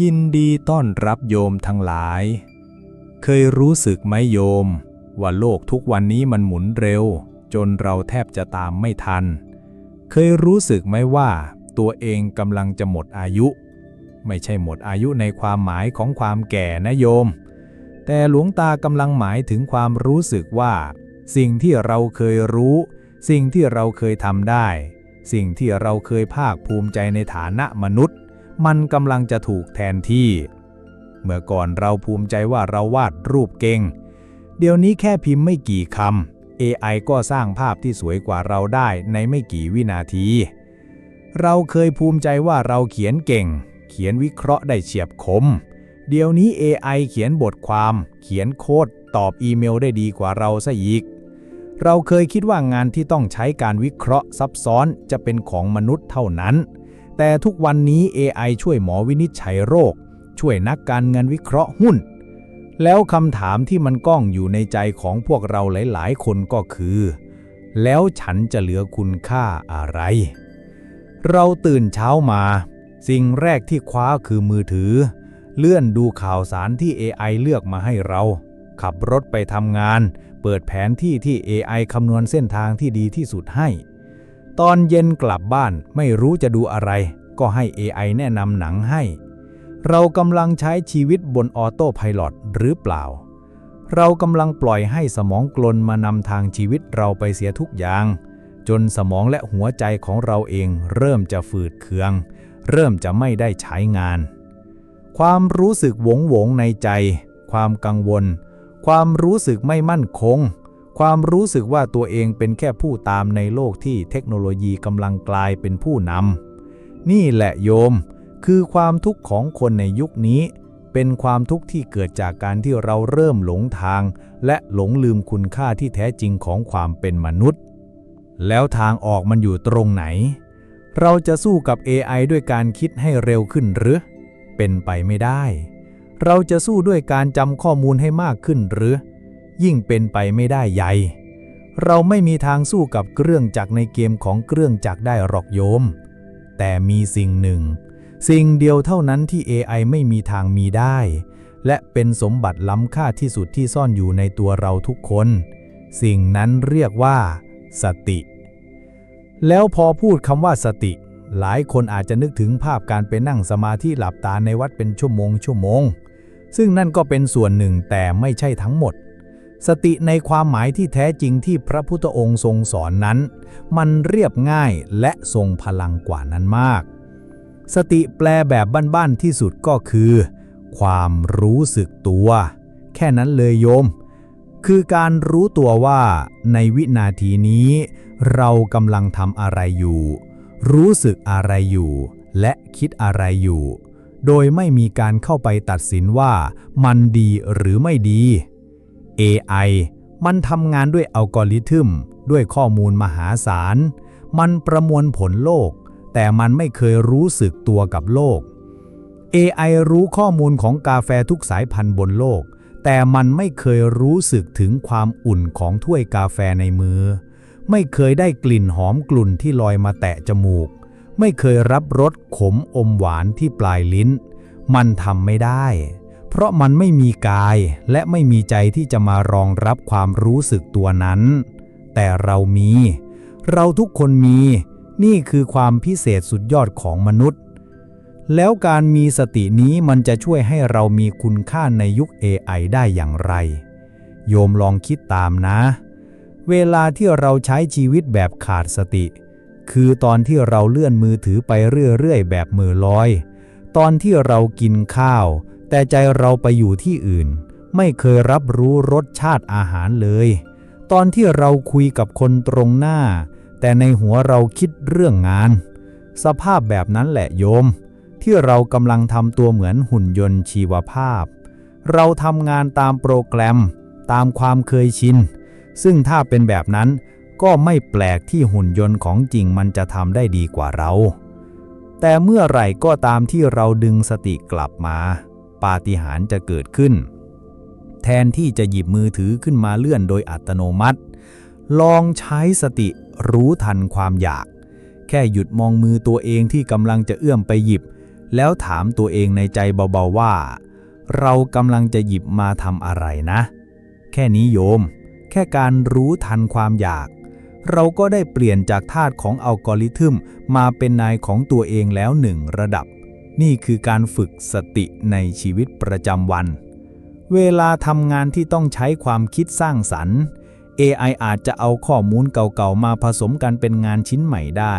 ยินดีต้อนรับโยมทั้งหลาย เคยรู้สึกไหมโยม ว่าโลกทุกวันนี้มันหมุนเร็ว จนเราแทบจะตามไม่ทัน เคยรู้สึกไหมว่าตัวเองกำลังจะหมดอายุ ไม่ใช่หมดอายุในความหมายของความแก่นะโยม แต่หลวงตากำลังหมายถึงความรู้สึกว่า สิ่งที่เราเคยรู้ สิ่งที่เราเคยทำได้ สิ่งที่เราเคยภาคภูมิใจในฐานะมนุษย์ มันกำลังจะถูกแทนที่ เมื่อก่อนเราภูมิใจว่าเราวาดรูปเก่ง เดี๋ยวนี้แค่พิมพ์ไม่กี่คำ AI ก็สร้างภาพที่สวยกว่าเราได้ในไม่กี่วินาที เราเคยภูมิใจว่าเราเขียนเก่ง เขียนวิเคราะห์ได้เฉียบคม เดี๋ยวนี้ AI เขียนบทความ เขียนโค้ด ตอบอีเมลได้ดีกว่าเราซะอีกเราเคยคิดว่างานที่ต้องใช้การวิเคราะห์ซับซ้อนจะเป็นของมนุษย์เท่านั้น แต่ทุกวันนี้ AI ช่วยหมอวินิจฉัยโรค ช่วยนักการเงินวิเคราะห์หุ้น แล้วคำถามที่มันก้องอยู่ในใจของพวกเราหลาย ๆ คนก็คือ แล้วฉันจะเหลือคุณค่าอะไร เราตื่นเช้ามา สิ่งแรกที่คว้าคือมือถือ เลื่อนดูข่าวสารที่ AI เลือกมาให้เรา ขับรถไปทำงาน เปิดแผนที่ที่ AI คำนวณเส้นทางที่ดีที่สุดให้ ตอนเย็นกลับบ้านไม่รู้จะดูอะไร ก็ให้ AI แนะนำหนังให้ เรากำลังใช้ชีวิตบนออโต้พลอตหรือเปล่า เรากำลังปล่อยให้สมองกลนมานำทางชีวิตเราไปเสียทุกอย่าง จนสมองและหัวใจของเราเองเริ่มจะฝืดเคือง เริ่มจะไม่ได้ใช้งาน ความรู้สึกหวงหวงในใจ ความกังวล ความรู้สึกไม่มั่นคง ความรู้สึกว่าตัวเองเป็นแค่ผู้ตามในโลกที่เทคโนโลยีกำลังกลายเป็นผู้นำนี่แหละโยม คือความทุกข์ของคนในยุคนี้ เป็นความทุกข์ที่เกิดจากการที่เราเริ่มหลงทาง และหลงลืมคุณค่าที่แท้จริงของความเป็นมนุษย์ แล้วทางออกมันอยู่ตรงไหน เราจะสู้กับ AI ด้วยการคิดให้เร็วขึ้นหรือ เป็นไปไม่ได้ เราจะสู้ด้วยการจำข้อมูลให้มากขึ้นหรือ ยิ่งเป็นไปไม่ได้ใหญ่ เราไม่มีทางสู้กับเครื่องจักรในเกมของเครื่องจักรได้หรอกโยม แต่มีสิ่งหนึ่ง สิ่งเดียวเท่านั้นที่ AI ไม่มีทางมีได้ และเป็นสมบัติล้ำค่าที่สุดที่ซ่อนอยู่ในตัวเราทุกคน สิ่งนั้นเรียกว่า สติ แล้วพอพูดคำว่าสติ หลายคนอาจจะนึกถึงภาพการไปนั่งสมาธิหลับตาในวัดเป็นชั่วโมงชั่วโมงซึ่งนั่นก็เป็นส่วนหนึ่งแต่ไม่ใช่ทั้งหมด สติในความหมายที่แท้จริงที่พระพุทธองค์ทรงสอนนั้น มันเรียบง่ายและทรงพลังกว่านั้นมาก สติแปลแบบบ้านๆที่สุดก็คือ ความรู้สึกตัว แค่นั้นเลยโยม คือการรู้ตัวว่าในวินาทีนี้ เรากำลังทำอะไรอยู่ รู้สึกอะไรอยู่ และคิดอะไรอยู่ โดยไม่มีการเข้าไปตัดสินว่ามันดีหรือไม่ดี AI มันทำงานด้วยอัลกอริทึม ด้วยข้อมูลมหาศาล มันประมวลผลโลก แต่มันไม่เคยรู้สึกตัวกับโลก AI รู้ข้อมูลของกาแฟทุกสายพันธุ์บนโลก แต่มันไม่เคยรู้สึกถึงความอุ่นของถ้วยกาแฟในมือ ไม่เคยได้กลิ่นหอมกลุ่นที่ลอยมาแตะจมูก ไม่เคยรับรสขมอมหวานที่ปลายลิ้น มันทำไม่ได้ เพราะมันไม่มีกายและไม่มีใจที่จะมารองรับความรู้สึกตัวนั้น แต่เรามี เราทุกคนมี นี่คือความพิเศษสุดยอดของมนุษย์ แล้วการมีสตินี้มันจะช่วยให้เรามีคุณค่าในยุค AI ได้อย่างไร โยมลองคิดตามนะ เวลาที่เราใช้ชีวิตแบบขาดสติ คือตอนที่เราเลื่อนมือถือไปเรื่อยๆ แบบมือลอย ตอนที่เรากินข้าว แต่ใจเราไปอยู่ที่อื่น ไม่เคยรับรู้รสชาติอาหารเลย ตอนที่เราคุยกับคนตรงหน้า แต่ในหัวเราคิดเรื่องงาน สภาพแบบนั้นแหละโยม ที่เรากำลังทำตัวเหมือนหุ่นยนต์ชีวภาพ เราทำงานตามโปรแกรม ตามความเคยชิน ซึ่งถ้าเป็นแบบนั้นก็ไม่แปลกที่หุ่นยนต์ของจริงมันจะทำได้ดีกว่าเรา แต่เมื่อไหร่ก็ตามที่เราดึงสติกลับมา ปาฏิหาริย์จะเกิดขึ้น แทนที่จะหยิบมือถือขึ้นมาเลื่อนโดยอัตโนมัติ ลองใช้สติรู้ทันความอยาก แค่หยุดมองมือตัวเองที่กำลังจะเอื้อมไปหยิบ แล้วถามตัวเองในใจเบาๆว่า เรากำลังจะหยิบมาทำอะไรนะ แค่นี้โยม แค่การรู้ทันความอยาก เราก็ได้เปลี่ยนจากทาสของอัลกอริทึมมาเป็นนายของตัวเองแล้วหนึ่งระดับ นี่คือการฝึกสติในชีวิตประจำวัน เวลาทำงานที่ต้องใช้ความคิดสร้างสรรค์ AI อาจจะเอาข้อมูลเก่าๆ มาผสมกันเป็นงานชิ้นใหม่ได้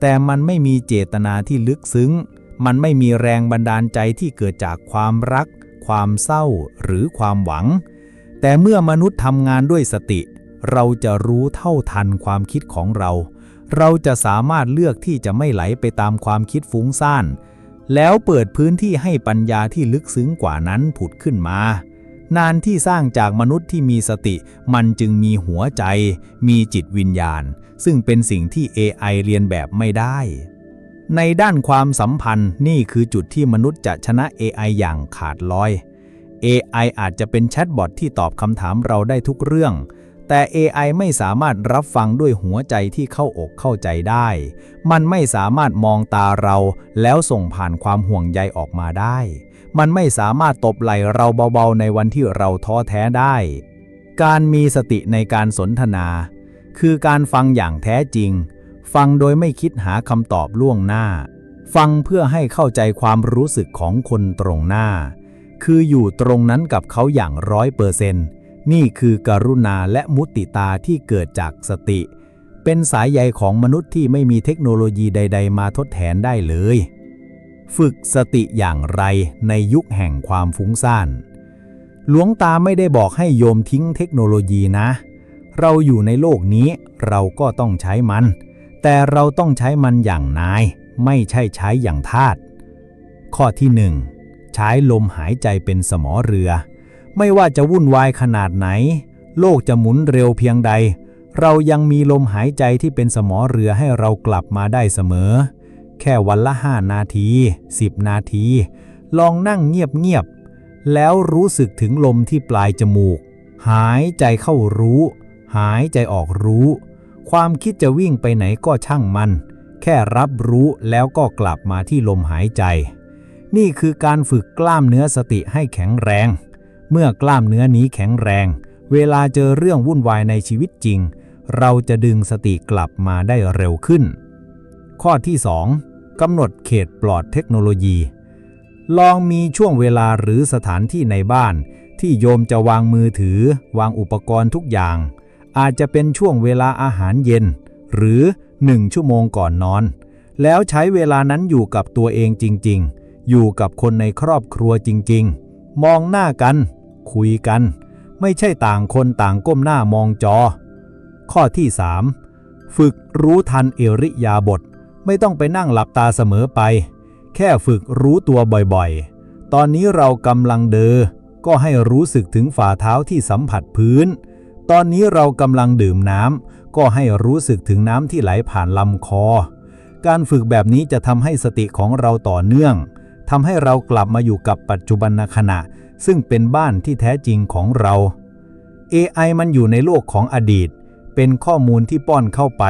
แต่มันไม่มีเจตนาที่ลึกซึ้ง มันไม่มีแรงบันดาลใจที่เกิดจากความรัก ความเศร้า หรือความหวัง แต่เมื่อมนุษย์ทำงานด้วยสติ เราจะรู้เท่าทันความคิดของเรา เราจะสามารถเลือกที่จะไม่ไหลไปตามความคิดฟุ้งซ่าน แล้วเปิดพื้นที่ให้ปัญญาที่ลึกซึ้งกว่านั้นผุดขึ้นมา นานที่สร้างจากมนุษย์ที่มีสติ มันจึงมีหัวใจ มีจิตวิญญาณ ซึ่งเป็นสิ่งที่ AI เรียนแบบไม่ได้ ในด้านความสัมพันธ์นี่คือจุดที่มนุษย์จะชนะ AI อย่างขาดลอย AI อาจจะเป็นแชทบอทที่ตอบคำถามเราได้ทุกเรื่อง แต่ AI ไม่สามารถรับฟังด้วยหัวใจที่เข้าอกเข้าใจได้ มันไม่สามารถมองตาเรา แล้วส่งผ่านความห่วงใยออกมาได้ มันไม่สามารถตบไหล่เราเบาๆ ในวันที่เราท้อแท้ได้ การมีสติในการสนทนา คือการฟังอย่างแท้จริง ฟังโดยไม่คิดหาคำตอบล่วงหน้า ฟังเพื่อให้เข้าใจความรู้สึกของคนตรงหน้า คืออยู่ตรงนั้นกับเขาอย่างร้อยเปอร์เซนต์ นี่คือการุณาและมุติตาที่เกิดจากสติ เป็นสายใยของมนุษย์ที่ไม่มีเทคโนโลยีใด ๆ มาทดแทนได้เลย ฝึกสติอย่างไรในยุคแห่งความฟุ้งซ่าน หลวงตาไม่ได้บอกให้โยมทิ้งเทคโนโลยีนะ เราอยู่ในโลกนี้เราก็ต้องใช้มัน แต่เราต้องใช้มันอย่างนาย ไม่ใช่ใช้อย่างทาสข้อที่หนึ่งใช้ลมหายใจเป็นสมอเรือ ไม่ว่าจะวุ่นวายขนาดไหน โลกจะหมุนเร็วเพียงใด เรายังมีลมหายใจที่เป็นสมอเรือให้เรากลับมาได้เสมอ แค่วันละห้านาที 10 นาที ลองนั่งเงียบๆ แล้วรู้สึกถึงลมที่ปลายจมูก หายใจเข้ารู้ หายใจออกรู้ ความคิดจะวิ่งไปไหนก็ช่างมัน แค่รับรู้แล้วก็กลับมาที่ลมหายใจ นี่คือการฝึกกล้ามเนื้อสติให้แข็งแรง เมื่อกล้ามเนื้อนี้แข็งแรง เวลาเจอเรื่องวุ่นวายในชีวิตจริง เราจะดึงสติกลับมาได้เร็วขึ้น ข้อที่ 2กำหนดเขตปลอดเทคโนโลยี ลองมีช่วงเวลาหรือสถานที่ในบ้าน ที่โยมจะวางมือถือ วางอุปกรณ์ทุกอย่าง อาจจะเป็นช่วงเวลาอาหารเย็น หรือ 1 ชั่วโมงก่อนนอน แล้วใช้เวลานั้นอยู่กับตัวเองจริง ๆ อยู่กับคนในครอบครัวจริง ๆ มองหน้ากัน คุยกัน ไม่ใช่ต่างคนต่างก้มหน้ามองจอ ข้อที่ 3 ฝึกรู้ทันเอริยาบท ไม่ต้องไปนั่งหลับตาเสมอไป แค่ฝึกรู้ตัวบ่อยๆ ตอนนี้เรากำลังเดอก็ให้รู้สึกถึงฝ่าเท้าที่สัมผัสพื้น ตอนนี้เรากำลังดื่มน้ำก็ให้รู้สึกถึงน้ำที่ไหลผ่านลำคอ การฝึกแบบนี้จะทำให้สติของเราต่อเนื่อง ทำให้เรากลับมาอยู่กับปัจจุบันขณะ ซึ่งเป็นบ้านที่แท้จริงของเรา AI มันอยู่ในโลกของอดีต เป็นข้อมูลที่ป้อนเข้าไป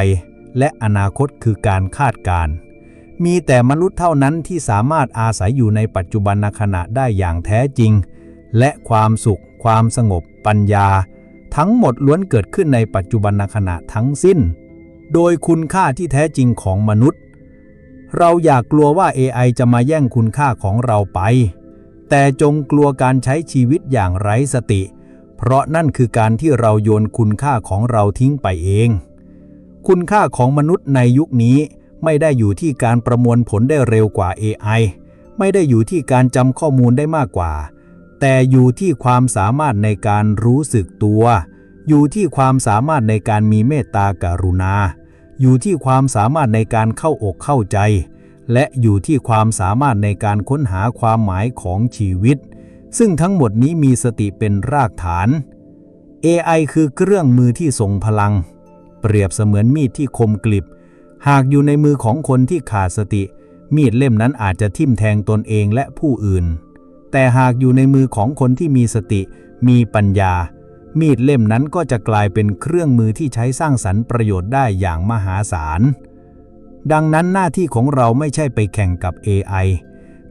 และอนาคตคือการคาดการณ์มีแต่มนุษย์เท่านั้นที่สามารถอาศัยอยู่ในปัจจุบันขณะได้อย่างแท้จริง และความสุข ความสงบ ปัญญา ทั้งหมดล้วนเกิดขึ้นในปัจจุบันขณะทั้งสิ้น โดยคุณค่าที่แท้จริงของมนุษย์ เราอยากกลัวว่า AI จะมาแย่งคุณค่าของเราไป แต่จงกลัวการใช้ชีวิตอย่างไร้สติ เพราะนั่นคือการที่เราโยนคุณค่าของเราทิ้งไปเอง คุณค่าของมนุษย์ในยุคนี้ไม่ได้อยู่ที่การประมวลผลได้เร็วกว่า AI ไม่ได้อยู่ที่การจำข้อมูลได้มากกว่า แต่อยู่ที่ความสามารถในการรู้สึกตัว อยู่ที่ความสามารถในการมีเมตตากรุณา อยู่ที่ความสามารถในการเข้าอกเข้าใจ และอยู่ที่ความสามารถในการค้นหาความหมายของชีวิต ซึ่งทั้งหมดนี้มีสติเป็นรากฐาน AI คือเครื่องมือที่ทรงพลัง เปรียบเสมือนมีดที่คมกลิบ หากอยู่ในมือของคนที่ขาดสติ มีดเล่มนั้นอาจจะทิ่มแทงตนเองและผู้อื่น แต่หากอยู่ในมือของคนที่มีสติ มีปัญญา มีดเล่มนั้นก็จะกลายเป็นเครื่องมือที่ใช้สร้างสรรค์ประโยชน์ได้อย่างมหาศาล ดังนั้นหน้าที่ของเราไม่ใช่ไปแข่งกับ AI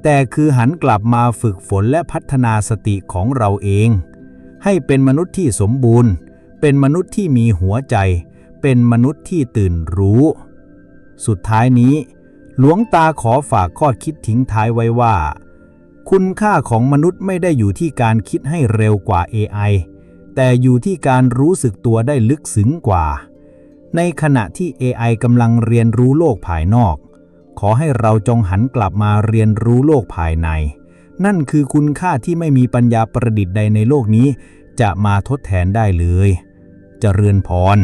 แต่คือหันกลับมาฝึกฝนและพัฒนาสติของเราเอง ให้เป็นมนุษย์ที่สมบูรณ์ เป็นมนุษย์ที่มีหัวใจ เป็นมนุษย์ที่ตื่นรู้ สุดท้ายนี้ หลวงตาขอฝากข้อคิดทิ้งท้ายไว้ว่า คุณค่าของมนุษย์ไม่ได้อยู่ที่การคิดให้เร็วกว่า AI แต่อยู่ที่การรู้สึกตัวได้ลึกซึ้งกว่า ในขณะที่ AI กำลังเรียนรู้โลกภายนอก ขอให้เราจงหันกลับมาเรียนรู้โลกภายใน นั่นคือคุณค่าที่ไม่มีปัญญาประดิษฐ์ใดในโลกนี้ จะมาทดแทนได้เลยจเจริญพร